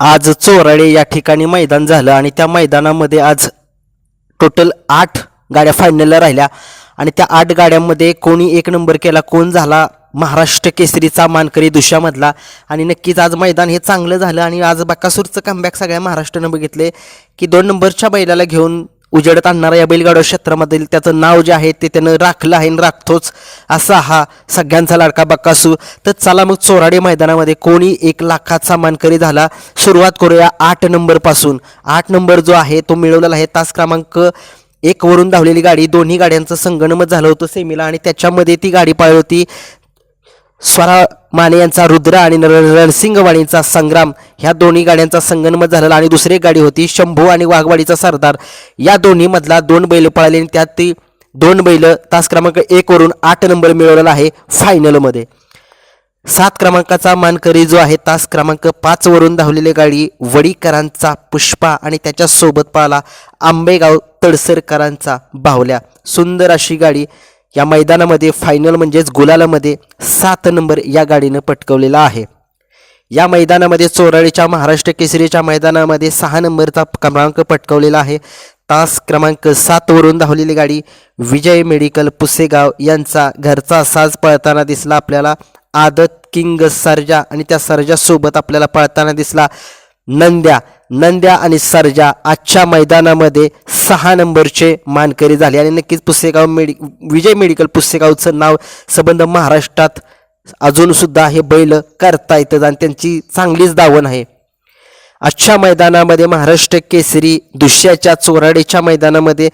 आज चोराडे या ठिकाणी मैदान झालं आणि त्या मैदानामध्ये आज टोटल आठ गाड्या फायनलला राहिल्या. आणि त्या आठ गाड्यांमध्ये कोणी एक नंबर केला कोण झाला? महाराष्ट्र केसरीचा मानकरी दुशामधला. आणि नक्कीच आज मैदान हे चांगलं झालं आणि आज बकासूरचं कमबॅक सगळ्या महाराष्ट्रानं बघितले की दोन नंबरच्या बैलाला घेऊन उजेडत आणणारा या बैलगाडा क्षेत्रामधील त्याचं नाव जे आहे ते त्यानं राखलं आहे आणि राखतोच असा हा सगळ्यांचा लाडका बक्कासू तर चला मग चोराडे मैदानामध्ये कोणी एक लाखाचा मानकरी झाला? सुरुवात करूया आठ नंबरपासून आठ नंबर जो आहे तो मिळवलेला आहे तास क्रमांक एक वरून धावलेली गाडी. दोन्ही गाड्यांचं संगणमत झालं होतं सेमीला आणि त्याच्यामध्ये ती गाडी पाळली होती. स्वरा माने यांचा रुद्र आणि नर- रणसिंगवाडींचा संग्राम. ह्या दोन्ही गाड्यांचा संगनमत झालेला आणि दुसरी गाडी होती शंभू आणि वाघवाडीचा सरदार. या दोन्हीमधला दोन बैल पळाले आणि त्यात ती दोन बैल तास क्रमांक एक वरून आठ नंबर मिळवलेला आहे फायनलमध्ये सात क्रमांकाचा मानकरी जो आहे तास क्रमांक पाच वरून धावलेली गाडी वडीकरांचा पुष्पा आणि त्याच्यासोबत सोबत आंबेगाव तडसरकरांचा बाहुल्या. सुंदर अशी गाडी या मैदानामध्ये फायनल म्हणजेच गुलालामध्ये सात नंबर या गाडीनं पटकवलेला आहे. या मैदानामध्ये चोराळीच्या महाराष्ट्र केसरीच्या मैदानामध्ये सहा नंबरचा क्रमांक पटकवलेला आहे. तास क्रमांक सातवरून धावलेली गाडी विजय मेडिकल पुसेगाव यांचा घरचा साज पळताना दिसला आपल्याला. आदत किंग सर्जा आणि त्या सर्जासोबत आपल्याला पळताना दिसला. नंद्या नंद्या आणि सर्जा आजच्या मैदानामध्ये सहा नंबरचे मानकरी झाले. आणि नक्कीच पुस्तकाव मेडि विजय मेडिकल पुस्तकावचं नाव संबंध महाराष्ट्रात अजूनसुद्धा हे बैल करता येतात आणि त्यांची चांगलीच दावण आहे. आजच्या मैदानामध्ये महाराष्ट्र केसरी दुसऱ्याच्या चोराडेच्या मैदानामध्ये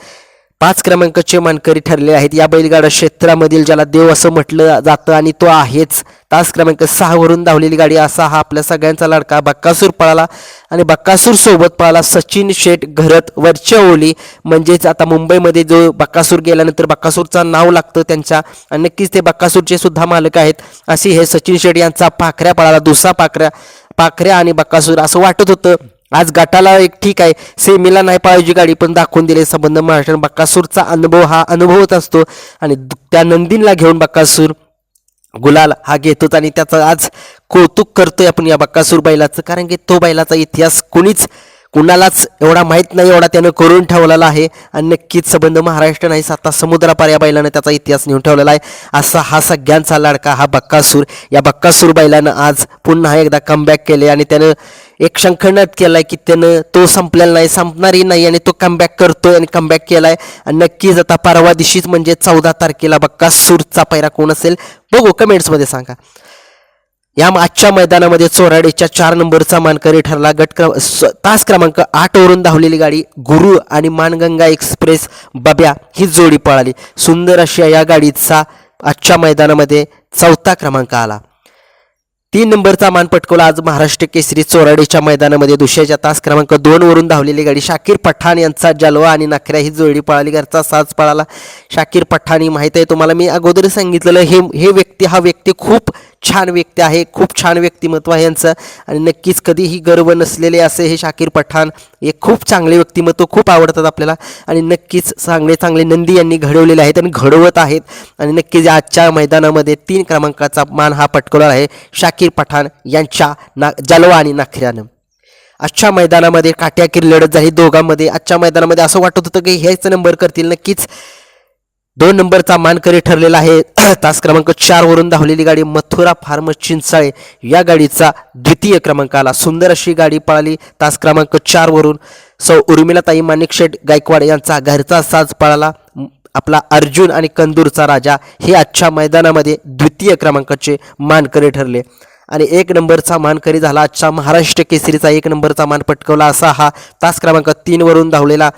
पाच क्रमांकाचे मानकरी ठरले आहेत. या बैलगाडा क्षेत्रामधील ज्याला देव असं म्हटलं जातं आणि तो आहेच तास क्रमांक सहावरून धावलेली गाडी. असा हा आपल्या सगळ्यांचा लाडका बक्कासूर पळाला आणि बक्कासूर सोबत पळाला सचिन शेठ घरत वरच्या ओली. म्हणजेच आता मुंबईमध्ये जो बक्कासूर गेल्यानंतर बक्कासूरचा नाव लागतं त्यांच्या आणि नक्कीच ते बक्कासूरचे सुद्धा मालक आहेत. अशी हे सचिन शेठ यांचा पाखऱ्या पळाला दुसरा पाखऱ्या पाखऱ्या आणि बक्कासूर. असं वाटत होतं आज गटाला एक ठीक आहे. सेमीला नाही पाहिजे गाडी पण दाखवून दिले संबंध महाराष्ट्र बक्कासूरचा अनुभव हा अनुभवत असतो. आणि दु- त्या नंदीनला घेऊन बक्कासूर गुलाल हा घेतोच आणि त्याचं आज कौतुक करतोय आपण या बक्कासूर बैलाचं. कारण की तो बैलाचा इतिहास कुणीच कुणालाच एवढा माहीत नाही एवढा त्यानं करून ठेवलेला आहे. आणि नक्कीच संबंध महाराष्ट्र नाही सात समुद्रापार या बैलानं त्याचा इतिहास नेऊन ठेवलेला आहे. असा हा सगळ्यांचा लाडका हा बक्कासूर या बक्कासूर बैलानं आज पुन्हा एकदा कमबॅक केले आणि त्यानं एक शंखनाद केलाय की त्यानं तो संपलेला नाही संपणारही नाही आणि तो कमबॅक करतोय आणि कमबॅक केलाय. आणि नक्कीच आता परवा दिवशीच म्हणजे चौदा तारखेला बक्कासूरचा पैरा कोण असेल बघू कमेंट्समध्ये सांगा. या आजच्या मैदानामध्ये चोराडेच्या चार नंबरचा मानकरी ठरला. गट क्रम तास क्रमांक आठवरून धावलेली गाडी गुरु आणि मानगंगा एक्सप्रेस बब्या ही जोडी पळाली. सुंदर अशी या गाडीचा आजच्या मैदानामध्ये चौथा क्रमांक आला. तीन नंबरचा मान पटकवला आज महाराष्ट्र केसरी चोराडीच्या मैदानामध्ये. दुसऱ्याच्या तास क्रमांक दोन वरून धावलेली गाडी शाकीर पठाण यांचा जलवा आणि नखऱ्या ही जोडी पळाली. घरचा साज पळाला. शाकीर पठाणी माहीत आहे तुम्हाला मी अगोदर सांगितलेलं हे हे व्यक्ती हा व्यक्ती खूप छान व्यक्ती आहे. खूप छान व्यक्तिमत्व आहे यांचं. आणि नक्कीच कधीही गर्व नसलेले असे हे शाकीर पठाण हे खूप चांगले व्यक्तिमत्व खूप आवडतात आपल्याला. आणि नक्कीच चांगले चांगले नंदी यांनी घडवलेले आहेत आणि घडवत आहेत. आणि नक्कीच आजच्या मैदानामध्ये तीन क्रमांकाचा मान हा पटकवला आहे. शाकीर पठाण यांच्या ना जलवा आणि नाखऱ्यानं आजच्या मैदानामध्ये काट्याकीर लढत झाली. दोघांमध्ये आजच्या मैदानामध्ये असं वाटत होतं की हेच नंबर करतील. नक्कीच दोन नंबरचा मानकरी ठरलेला आहे. तास क्रमांक चार वरून धावलेली गाडी मथुरा फार्म चिंचाळे. या गाडीचा द्वितीय क्रमांक आला. सुंदर अशी गाडी पळाली. तास क्रमांक चार वरून सौ उर्मिलाताई माणिकशेठ गायकवाड यांचा घरचा साज पळाला. आपला अर्जुन आणि कंदूरचा राजा हे आजच्या मैदानामध्ये द्वितीय क्रमांकाचे मानकरी ठरले. आणि एक नंबरचा मानकरी झाला आजच्या महाराष्ट्र केसरीचा एक नंबरचा मान पटकवला असा हा तास क्रमांक तीनवरून धावलेला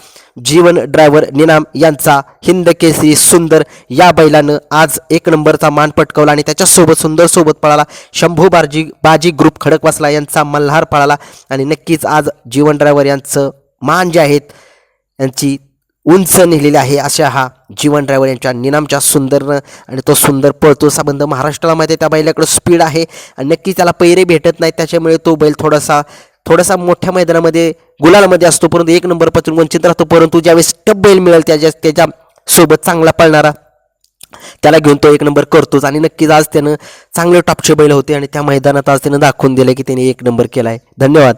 जीवन ड्रायव्हर निनाम यांचा हिंद केसरी सुंदर या बैलानं आज एक नंबरचा मान पटकवला आणि त्याच्यासोबत सुंदर सोबत पळाला. शंभू बाजी बाजी ग्रुप खडकवासला यांचा मल्हार पळाला आणि नक्कीच आज जीवन ड्रायव्हर यांचं मान जे आहेत यांची उंच नेलेली आहे अशा हा जीवन ड्रायव्हर यांच्या निनामच्या सुंदरनं आणि तो सुंदर पळतो संबंध महाराष्ट्राला माहिती आहे त्या बैलाकडं स्पीड आहे आणि नक्की त्याला पैरे भेटत नाही त्याच्यामुळे तो बैल थोडासा थोडासा मोठ्या मैदानामध्ये गुलालमध्ये असतो परंतु एक नंबरपासून वंचित राहतो परंतु ज्यावेळेस टप बैल मिळेल त्याच्या त्याच्या सोबत चांगला पळणारा त्याला घेऊन तो एक नंबर करतोच आणि नक्कीच आज त्यानं चांगले टॉपचे बैल होते आणि त्या मैदानात आज त्यानं दाखवून दिलं की त्याने एक नंबर केला आहे धन्यवाद.